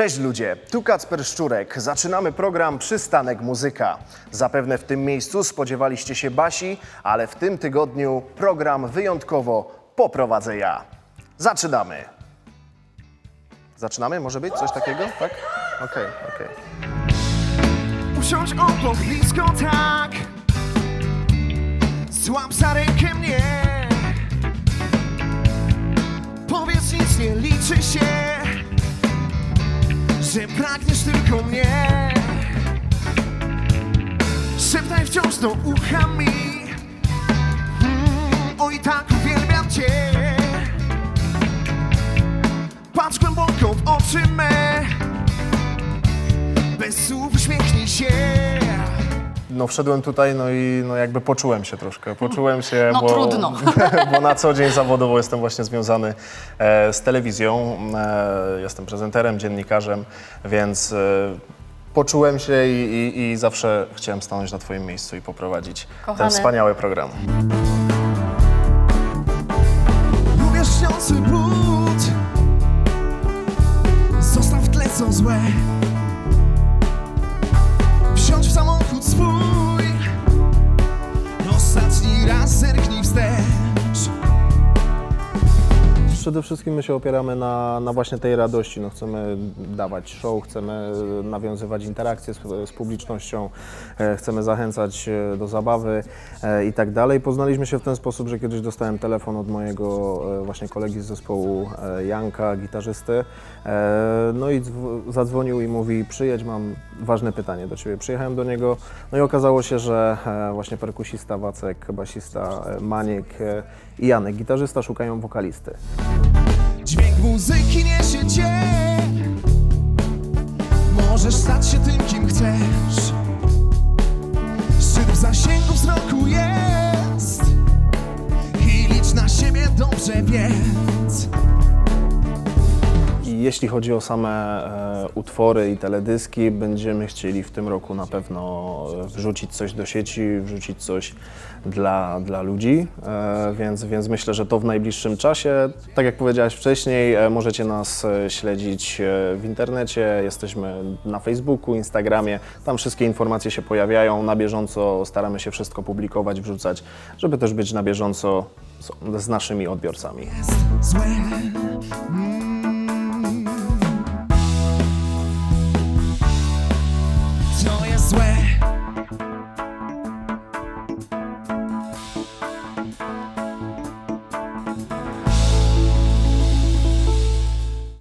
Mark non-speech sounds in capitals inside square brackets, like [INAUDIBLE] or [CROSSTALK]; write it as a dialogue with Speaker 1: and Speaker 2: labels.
Speaker 1: Cześć ludzie, tu Kacper Szczurek. Zaczynamy program Przystanek Muzyka. Zapewne w tym miejscu spodziewaliście się Basi, ale w tym tygodniu program wyjątkowo poprowadzę ja. Zaczynamy. Zaczynamy? Może być coś takiego? Tak? Okej, okej.
Speaker 2: Usiądź obok blisko tak Złap za rękę mnie pragniesz tylko mnie. Szeptaj wciąż do ucha mi. Mm, Oj tak uwielbiam cię. Patrz głęboko w oczy me. Bez słów uśmiechnij się
Speaker 1: No wszedłem tutaj, no i no jakby poczułem się troszkę. Poczułem się,
Speaker 3: No
Speaker 1: bo,
Speaker 3: trudno. [LAUGHS]
Speaker 1: bo na co dzień zawodowo jestem właśnie związany e, z telewizją. E, jestem prezenterem, dziennikarzem, więc e, poczułem się i, i, i zawsze chciałem stanąć na Twoim miejscu i poprowadzić ten
Speaker 3: Kochany.
Speaker 1: wspaniały program.
Speaker 2: Raz zerknij wstecz
Speaker 1: Przede wszystkim my się opieramy na, na właśnie tej radości. No, chcemy dawać show, chcemy nawiązywać interakcje z, z publicznością, e, chcemy zachęcać e, do zabawy e, i tak dalej. Poznaliśmy się w ten sposób, że kiedyś dostałem telefon od mojego e, właśnie kolegi z zespołu e, Janka, gitarzysty. E, no i zadzwonił i mówi przyjedź, mam ważne pytanie do Ciebie. Przyjechałem do niego, no i okazało się, że e, właśnie perkusista Wacek, basista e, Maniek e, i Janek, gitarzysta szukają wokalisty.
Speaker 2: Dźwięk muzyki niesie cię Możesz stać się tym kim chcesz Szczyt w zasięgu wzroku jest I licz na siebie dobrze
Speaker 1: I jeśli chodzi o same e, utwory i teledyski, będziemy chcieli w tym roku na pewno e, wrzucić coś do sieci, wrzucić coś dla, dla ludzi, e, więc, więc myślę, że to w najbliższym czasie. Tak jak powiedziałeś wcześniej, możecie nas śledzić w internecie, jesteśmy na Facebooku, Instagramie, tam wszystkie informacje się pojawiają, na bieżąco staramy się wszystko publikować, wrzucać, żeby też być na bieżąco z, z naszymi odbiorcami.
Speaker 2: swear